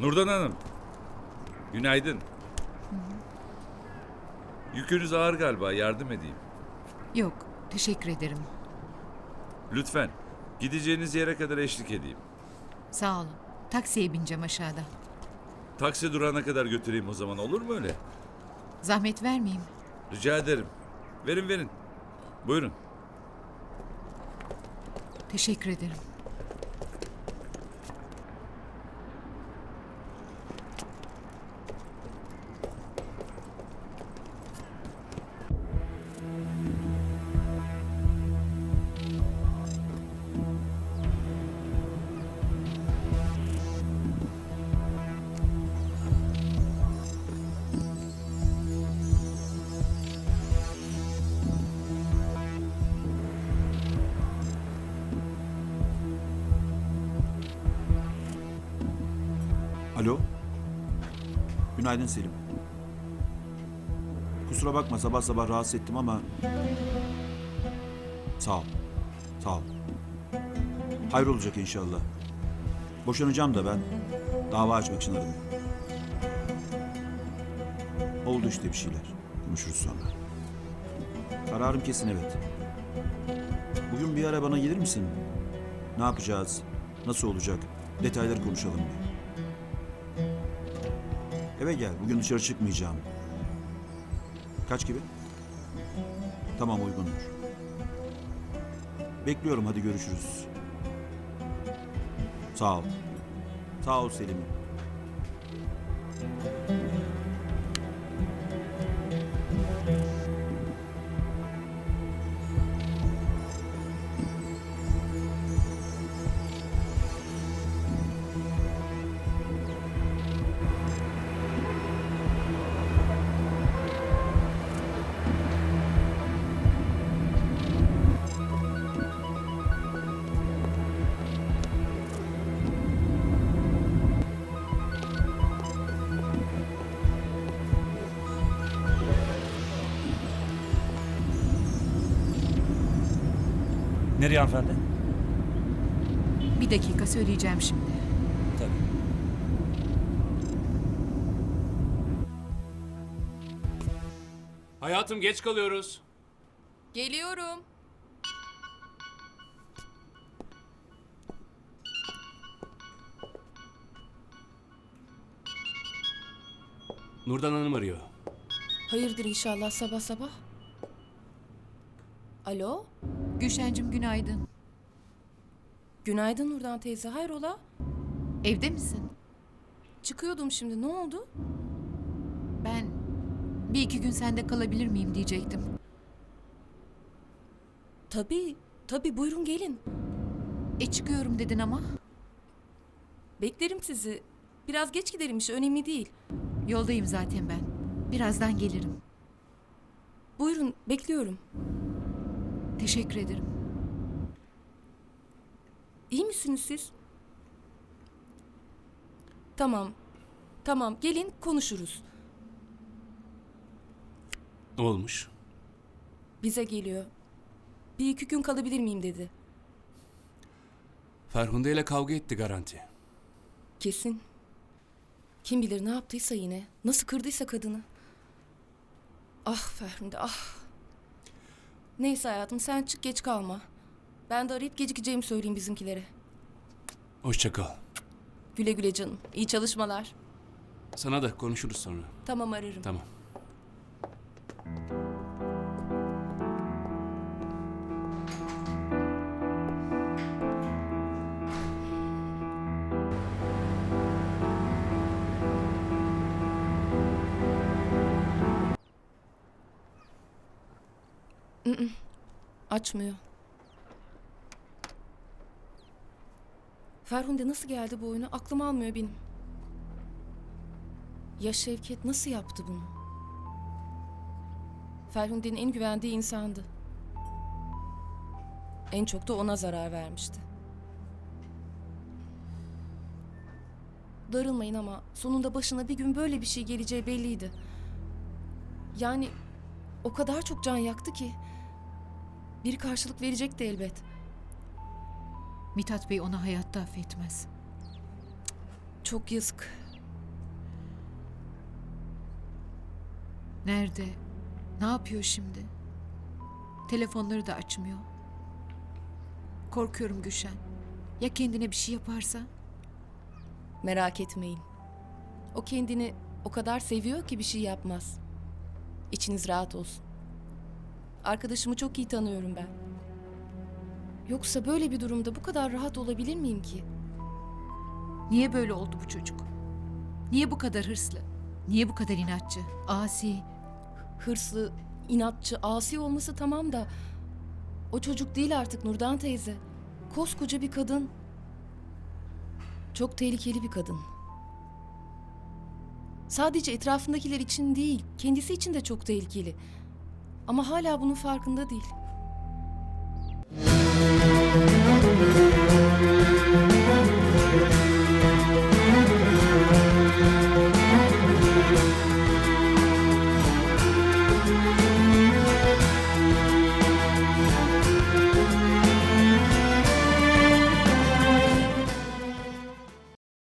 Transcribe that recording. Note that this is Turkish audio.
Nurdan Hanım. Günaydın. Yükünüz ağır galiba. Yardım edeyim. Yok, teşekkür ederim. Lütfen. Gideceğiniz yere kadar eşlik edeyim. Sağ olun. Taksiye bineceğim aşağıda. Taksi durağına kadar götüreyim o zaman olur mu öyle? Zahmet vermeyeyim. Rica ederim. Verin verin. Buyurun. Teşekkür ederim. Alo. Günaydın Selim. Kusura bakma sabah sabah rahatsız ettim ama... Sağ ol. Sağ ol. Hayır olacak inşallah. Boşanacağım da ben. Dava açmak için aradım. Oldu işte bir şeyler. Konuşuruz sonra. Kararım kesin evet. Bugün bir ara bana gelir misin? Ne yapacağız? Nasıl olacak? Detayları konuşalım bir. Eve gel. Bugün dışarı çıkmayacağım. Kaç gibi? Tamam uygundur. Bekliyorum hadi görüşürüz. Sağ ol. Sağ ol Selim. Nereye hanımefendi? Bir dakika söyleyeceğim şimdi. Tabii. Hayatım geç kalıyoruz. Geliyorum. Nurdan Hanım arıyor. Hayırdır inşallah sabah sabah? Alo? Gülşen'cim günaydın. Günaydın Nurdan teyze. Hayrola? Evde misin? Çıkıyordum şimdi. Ne oldu? Ben bir iki gün sende kalabilir miyim diyecektim. Tabii. Tabii buyurun gelin. E çıkıyorum dedin ama. Beklerim sizi. Biraz geç giderim iş önemli değil. Yoldayım zaten ben. Birazdan gelirim. Buyurun bekliyorum. Teşekkür ederim. İyi misiniz siz? Tamam. Tamam gelin konuşuruz. Ne olmuş? Bize geliyor. Bir iki gün kalabilir miyim dedi. Ferhunde ile kavga etti garanti. Kesin. Kim bilir ne yaptıysa yine. Nasıl kırdıysa kadını. Ah Ferhunde ah. Neyse hayatım sen çık geç kalma. Ben de arayıp gecikeceğimi söyleyeyim bizimkilere. Hoşça kal. Güle güle canım. İyi çalışmalar. Sana da konuşuruz sonra. Tamam ararım. Tamam. Açmıyor. Ferhunde nasıl geldi bu oyuna? Aklım almıyor benim. Ya Şevket nasıl yaptı bunu? Ferhunde'nin en güvendiği insandı. En çok da ona zarar vermişti. Darılmayın ama sonunda başına bir gün böyle bir şey geleceği belliydi. Yani o kadar çok can yaktı ki biri karşılık verecekti elbet. Mithat Bey ona hayatta affetmez. Çok yazık. Nerede? Ne yapıyor şimdi? Telefonları da açmıyor. Korkuyorum Gülşen. Ya kendine bir şey yaparsa? Merak etmeyin. O kendini o kadar seviyor ki bir şey yapmaz. İçiniz rahat olsun. Arkadaşımı çok iyi tanıyorum ben. Yoksa böyle bir durumda bu kadar rahat olabilir miyim ki? Niye böyle oldu bu çocuk? Niye bu kadar hırslı? Niye bu kadar inatçı? Asi. Hırslı, inatçı, asi olması tamam da o çocuk değil artık Nurdan teyze. Koskoca bir kadın. Çok tehlikeli bir kadın. Sadece etrafındakiler için değil, kendisi için de çok tehlikeli. Ama hala bunun farkında değil.